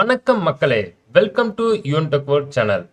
வணக்கம் மக்களே. Welcome to Yoon tech world channel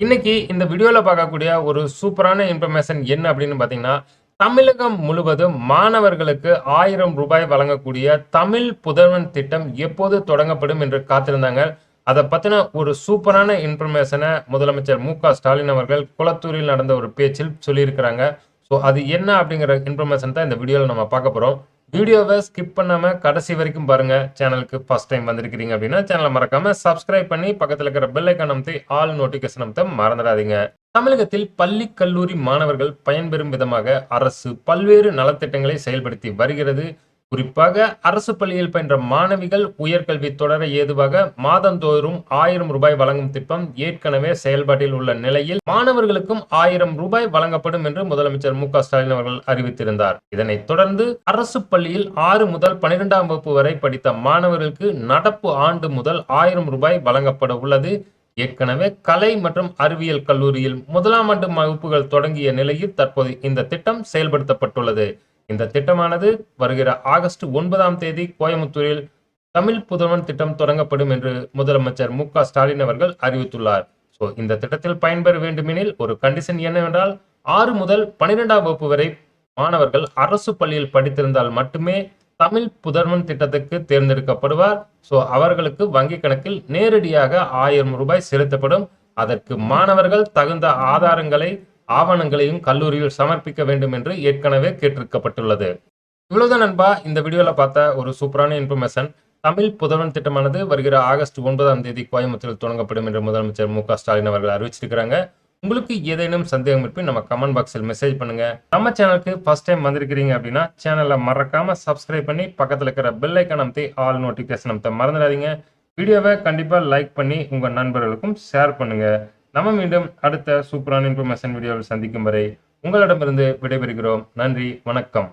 இன்னைக்கு இந்த வீடியோவில் பார்க்கக்கூடிய ஒரு சூப்பரான இன்ஃபர்மேஷன் என்ன அப்படின்னு பார்த்தீங்கன்னா தமிழகம் முழுவதும் மாணவர்களுக்கு ஆயிரம் ரூபாய் வழங்கக்கூடிய தமிழ் புதல்வன் திட்டம் எப்போது தொடங்கப்படும் என்று காத்திருந்தாங்க அதை பற்றின ஒரு சூப்பரான இன்ஃபர்மேஷனை முதலமைச்சர் மு க ஸ்டாலின் அவர்கள் குளத்தூரில் நடந்த ஒரு பேச்சில் சொல்லியிருக்கிறாங்க. ஸோ அது என்ன அப்படிங்கிற இன்ஃபர்மேஷன் தான் இந்த வீடியோவில் நம்ம பார்க்க போகிறோம் வீடியோவை ஸ்கிப் பண்ணாமல் கடைசி வரைக்கும் பாருங்க. சேனலுக்கு ஃபர்ஸ்ட் டைம் வந்திருக்கிறீங்க அப்படின்னா சேனலை மறக்காமல் சப்ஸ்கிரைப் பண்ணி பக்கத்தில் இருக்கிற பெல் ஐக்கான் அமைத்து ஆல் நோட்டிஃபிகேஷன் அமைத்த மறந்துடாதீங்க. தமிழகத்தில் பள்ளி கல்லூரி மாணவர்கள் பயன்பெறும் விதமாக அரசு பல்வேறு நலத்திட்டங்களை செயல்படுத்தி வருகிறது. குறிப்பாக அரசு பள்ளியில் பயின்ற மாணவிகள் உயர்கல்வி தொடர ஏதுவாக மாதந்தோறும் ஆயிரம் ரூபாய் வழங்கும் திட்டம் ஏற்கனவே செயல்பாட்டில் உள்ள நிலையில் மாணவர்களுக்கும் ஆயிரம் ரூபாய் வழங்கப்படும் என்று முதலமைச்சர் மு க ஸ்டாலின் அவர்கள் அறிவித்திருந்தார். இதனைத் தொடர்ந்து அரசு பள்ளியில் ஆறு முதல் பனிரெண்டாம் வகுப்பு வரை படித்த மாணவர்களுக்கு நடப்பு ஆண்டு முதல் ஆயிரம் ரூபாய் வழங்கப்பட உள்ளது. ஏற்கனவே கலை மற்றும் அறிவியல் கல்லூரியில் முதலாம் ஆண்டு வகுப்புகள் தொடங்கிய நிலையில் தற்போது இந்த திட்டம் செயல்படுத்தப்பட்டுள்ளது. இந்த திட்டமானது வருகிற ஆகஸ்ட் ஒன்பதாம் தேதி கோயம்புத்தூரில் தமிழ் புதல்வன் திட்டம் தொடங்கப்படும் என்று முதலமைச்சர் மு ஸ்டாலின் அவர்கள் அறிவித்துள்ளார். ஸோ இந்த திட்டத்தில் பயன்பெற வேண்டுமெனில் ஒரு கண்டிஷன் என்னவென்றால் ஆறு முதல் பனிரெண்டாம் வகுப்பு வரை மாணவர்கள் அரசு பள்ளியில் படித்திருந்தால் மட்டுமே தமிழ் புதர்வன் திட்டத்துக்கு தேர்ந்தெடுக்கப்படுவார். ஸோ அவர்களுக்கு வங்கி கணக்கில் நேரடியாக ஆயிரம் ரூபாய் செலுத்தப்படும். அதற்கு மாணவர்கள் தகுந்த ஆதாரங்களை ஆவணங்களையும் கல்லூரியில் சமர்ப்பிக்க வேண்டும் என்று ஏற்கனவே கேட்டிருக்கப்பட்டுள்ளது. இவ்வளவுதான் நண்பா. இந்த வீடியோவில் பார்த்த ஒரு சூப்பரான இன்ஃபர்மேஷன். தமிழ் புதல்வன் திட்டமானது வருகிற ஆகஸ்ட் ஒன்பதாம் தேதி கோயம்புத்தூரில் தொடங்கப்படும் என்று முதலமைச்சர் மு ஸ்டாலின் அவர்கள் அறிவிச்சிருக்கிறாங்க. உங்களுக்கு ஏதேனும் சந்தேகம் இருப்பின் நம்ம கமெண்ட் பாக்ஸில் மெசேஜ் பண்ணுங்க. நம்ம சேனலுக்கு ஃபர்ஸ்ட் டைம் வந்திருக்கிறீங்க அப்படின்னா சேனலை மறக்காம சப்ஸ்கிரைப் பண்ணி பக்கத்தில் இருக்கிற பெல் ஐக்கன் அமைத்து ஆல் நோட்டிஃபிகேஷன் அமைத்த மறந்துடாதீங்க. வீடியோவை கண்டிப்பாக லைக் பண்ணி உங்கள் நண்பர்களுக்கும் ஷேர் பண்ணுங்கள் நம்ம மீண்டும் அடுத்த சூப்பரான இன்ஃபர்மேஷன் வீடியோவில் சந்திக்கும் வரை உங்களிடமிருந்து விடைபெறுகிறோம். நன்றி வணக்கம்.